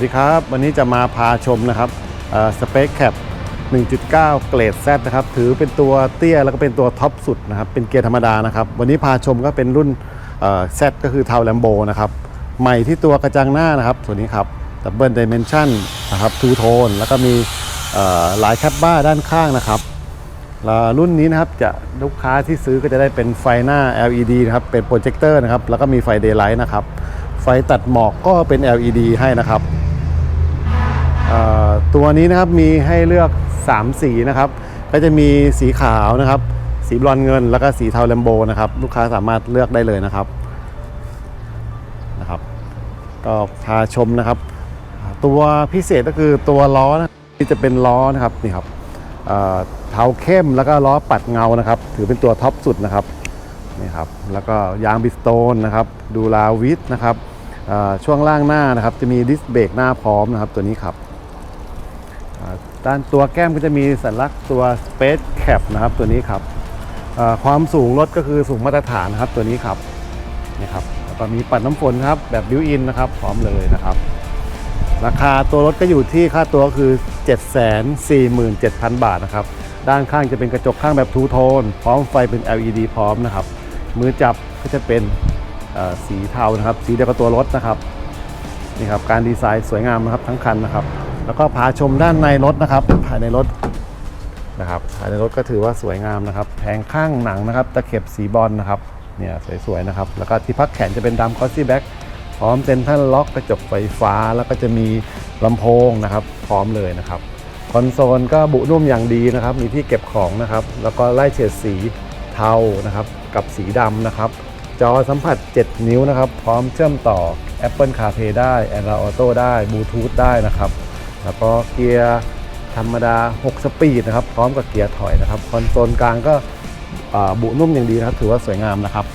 สวัสดีครับ วันนี้จะมาพาชมนะครับสเปคแคป1.9 เกรด Z นะครับ ถือเป็นตัวเตี้ยแล้วก็เป็นตัวท็อปสุดนะครับ เป็นเกียร์ธรรมดานะครับ วันนี้พาชมก็เป็นรุ่นเอ่อ Z ก็คือเทาแลมโบนะครับ ใหม่ที่ตัวกระจังหน้านะครับ ตัวนี้ครับดับเบิลดิเมนชันนะครับทูโทนแล้วก็มีหลายแคปบ้าด้านข้างนะครับรุ่นนี้นะครับจะลูกค้าที่ซื้อก็จะได้เป็นไฟหน้า LED นะครับ เป็นโปรเจคเตอร์นะครับ แล้วก็มีไฟเดย์ไลท์นะครับ ไฟตัดหมอกก็เป็น LED ให้นะครับ ตัวนี้นะครับมีให้เลือก 3 สีนะครับ ก็จะมีสีขาวนะครับ สีบรอนเงิน แล้วก็สีเทาแลมโบนะครับ ลูกค้าสามารถเลือกได้เลยนะครับนะครับ ก็พาชมนะครับ ตัวพิเศษก็คือตัวล้อนะที่จะเป็นล้อนะครับนี่ครับเอ่อเทาเข้มแล้วก็ล้อปัดเงานะครับ ถือเป็นตัวท็อปสุดนะครับนี่ครับแล้วก็ยางบิสโตนนะครับ ดูลาวิทนะครับเอ่อช่วงล่างหน้านะครับ จะมีดิสเบรกหน้าพร้อมนะครับ ตัวนี้ครับ ด้านตัวแก้มก็จะมีสัญลักษณ์ตัว Space Cap นะครับตัวนี้ครับความสูงรถก็คือสูงมาตรฐานนะครับตัวนี้ครับนี่ครับแล้วก็มีปัดน้ำฝนครับแบบบิวอินนะครับพร้อมเลยนะครับ ราคาตัวรถก็อยู่ที่ค่าตัวก็คือ 747,000 บาทนะครับด้านข้างจะเป็นกระจกข้างแบบทูโทน พร้อมไฟเป็น LED พร้อมนะครับ มือจับก็จะเป็นสีเทานะครับ สีเดียวกับตัวรถนะครับนี่ครับการดีไซน์สวยงามนะครับทั้งคันนะครับ แล้วก็พาชมด้านในรถนะครับ ภายในรถนะครับภายในรถก็ถือว่าสวยงามนะครับแผงข้างหนังนะครับ ตะเข็บสีบอลนะครับเนี่ยสวยๆนะครับ แล้วก็ที่พักแขนจะเป็นดำคอสซี่แบ็กพร้อมเซ็นทรัลล็อกกระจกไฟฟ้า แล้วก็จะมีลำโพงนะครับ พร้อมเลยนะครับคอนโซลก็บุนุ่มอย่างดีนะครับ มีที่เก็บของนะครับ แล้วก็ไล่เฉดสีเทานะครับ กับสีดำนะครับ จอสัมผัส 7 นิ้วนะครับ พร้อมเชื่อมต่อ Apple CarPlay ได้ Android Auto ได้บลูทูธได้นะครับ แล้วก็เกียร์ธรรมดา 6 สปีดนะครับ พร้อมกับเกียร์ถอยนะครับ คอนโซลกลางก็บุนุ่มอย่างดีนะครับ ถือว่าสวยงามนะครับ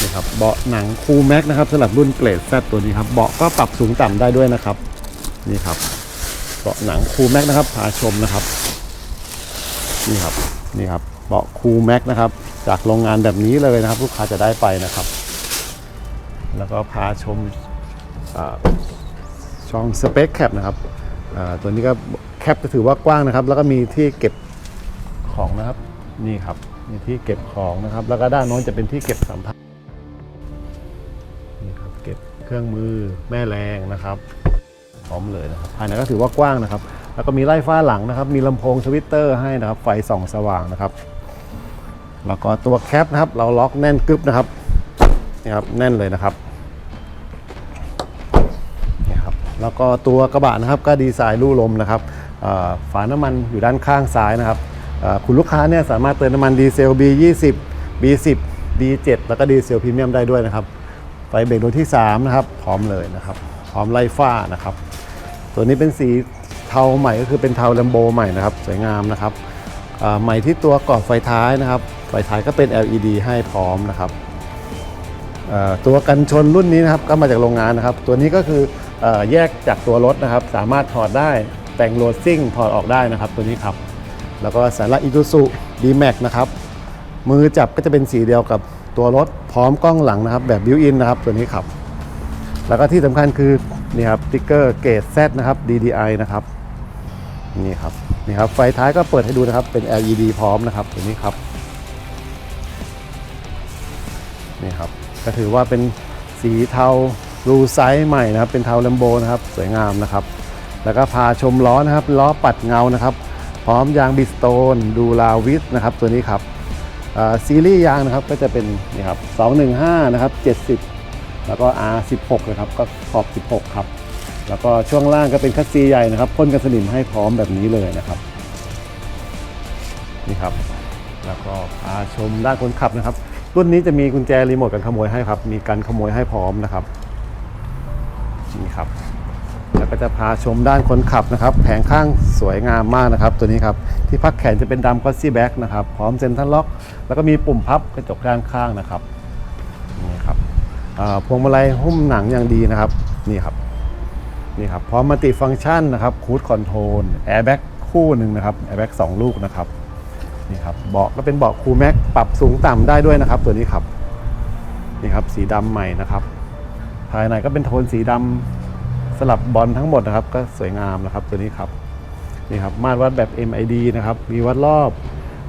นี่ครับเบาะหนังคูแม็กนะครับสำหรับรุ่นเกรดแซตัวนี้ครับ เบาะก็ปรับสูงต่ำได้ด้วยนะครับ นี่ครับ เบาะหนังคูแม็กนะครับพาชมนะครับ นี่ครับ นี่ครับ เบาะคูแม็กนะครับ จากโรงงานแบบนี้เลยนะครับ ลูกค้าจะได้ไปนะครับ แล้วก็พาชม ช่องสเปคแคปนะครับตัวนี้ก็แคปจะถือว่ากว้างนะครับ แล้วก็มีที่เก็บของนะครับนี่ครับมีที่เก็บของนะครับ แล้วก็ด้านโน้นจะเป็นที่เก็บสัมภาระนี่ครับเก็บเครื่องมือแม่แรงนะครับพร้อมเลยนะครับภายในก็ถือว่ากว้างนะครับ แล้วก็มีไล่ฟ้าหลังนะครับ มีลำโพงสวิตเตอร์ให้นะครับ ไฟส่องสว่างนะครับ แล้วก็ตัวแคปนะครับ เราล็อกแน่นกึบนะครับนี่ครับแน่นเลยนะครับนี่ครับ แล้วก็ตัวกระบะนะครับก็ดีไซน์ลู่ลมนะครับฝาน้ำมันอยู่ด้านข้างซ้ายนะครับคุณลูกค้าเนี่ยสามารถเติมน้ำมันดีเซล B20 B10 B7 แล้วก็ดีเซลพรีเมียมได้ด้วยนะครับไฟเบรกดวงที่3นะครับพร้อมเลยนะครับพร้อมไล่ฟ้านะครับตัวนี้เป็นสีเทาใหม่ก็คือเป็นเทาแลมโบใหม่นะครับสวยงามนะครับใหม่ที่ตัวกรอบไฟท้ายนะครับไฟท้ายก็เป็น LED ให้พร้อมนะครับตัวกันชนรุ่นนี้นะครับก็มาจากโรงงานนะครับ ตัวนี้ก็คือ แยกจากตัวรถนะครับ สามารถถอดได้แต่งโรดซิ่งถอดออกได้นะครับตัวนี้ครับ แล้วก็สัญลักอิซูซุดีแม็กนะครับ มือจับก็จะเป็นสีเดียวกับตัวรถพร้อมกล้องหลังนะครับแบบบิวอินนะครับตัวนี้ครับ แล้วก็ที่สำคัญคือนี่ครับติ๊กเกอร์เกต Z นะครับ DDI นะครับนี่ครับนี่ครับไฟท้ายก็เปิดให้ดูนะครับเป็น LED พร้อมนะครับตัวนี้ครับนี่ครับก็ถือว่าเป็นสีเทา รูไซส์ใหม่นะครับเป็นเทาแลมโบนะครับสวยงามนะครับแล้วก็พาชมล้อนะครับล้อปัดเงานะครับ พร้อมยางบิสโตนดูลาวิสนะครับตัวนี้ครับซีรีส์ยางนะครับก็จะเป็นนี่ครับ215นะครับ 70 แล้วก็ R16 นะครับก็ขอบ 16 ครับ แล้วก็ช่วงล่างก็เป็นคัสซีใหญ่นะครับพ่นกันสนิมให้พร้อมแบบนี้เลยนะครับนี่ครับ แล้วก็พาชมด้านคนขับนะครับ รุ่นนี้จะมีกุญแจรีโมทกันขโมยให้ครับ มีการขโมยให้พร้อมนะครับ นี่ครับแล้วก็จะพาชมด้านคนขับนะครับแผงข้างสวยงามมากนะครับ ตัวนี้ครับที่พักแขนจะเป็นดำก็ซี่แบ็กนะครับพร้อมเซ็นทรัลล็อก แล้วก็มีปุ่มพับกระจกด้านข้างนะครับนี่ครับพวงมาลัยหุ้มหนังอย่างดีนะครับนี่ครับนี่ครับพร้อมมัลติฟังก์ชันนะครับคูดคอนโทรลแอร์แบ็กคู่หนึ่งนะครับแอร์แบ็กสองลูกนะครับนี่ครับเบาะก็เป็นเบาะคูลแม็กปรับสูงต่ำได้ด้วยนะครับ ตัวนี้ครับนี่ครับสีดำใหม่นะครับ ภายในก็เป็นโทนสีดำสสลับบอลทั้งหมดนะครับ ก็สวยงามนะครับตัวนี้ครับนี่ครับมาตรวัดแบบ MID นะครับ มีวัดรอบ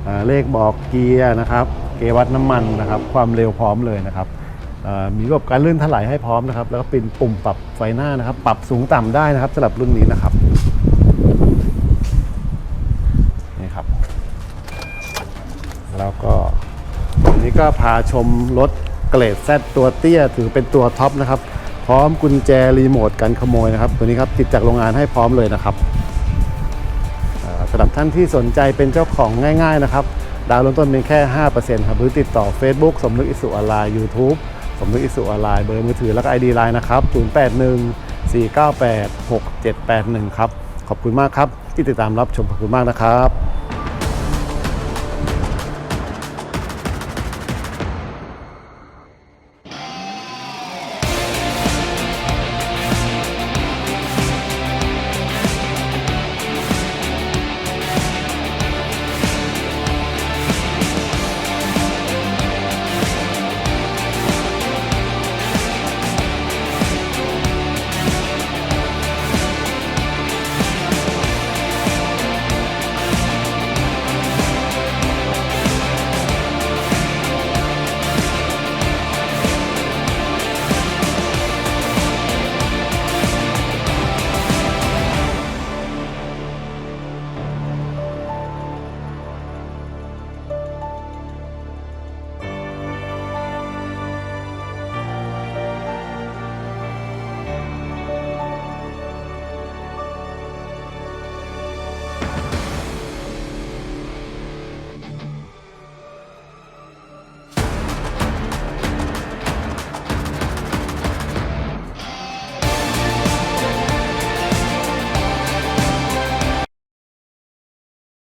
อเลขบอกเกียร์นะครับ เกวัดน้ำมันนะครับ ความเร็วพร้อมเลยนะครับมีระบบการลื่นถลายให้พร้อมนะครับ แล้วก็เป็นปุ่มปรับไฟหน้านะครับ ปรับสูงต่ำได้นะครับสำหรับรุ่นนี้นะครับนี่ครับ แล้วก็วันนี้ก็พาชมรถ เกรดแซตัวเตี้ยถือเป็นตัวท็อปนะครับ พร้อมกุญแจรีโมทกันขโมยนะครับ ตัวนี้ครับติดจากโรงงานให้พร้อมเลยนะครับสำหรับท่านที่สนใจเป็นเจ้าของง่าย ๆนะครับ ดาวน์เริ่มต้นเป็นแค่ 5%ครับ หรือติดต่อ Facebook สมนึกอิสุออนไลน์ YouTube สมนึกอิสุออนไลน์เบอร์มือถือแล้วก็ ID ไลน์นะครับ 081 498 6781 ครับ ขอบคุณมากครับ ที่ติดตามรับชมขอบคุณมากนะครับ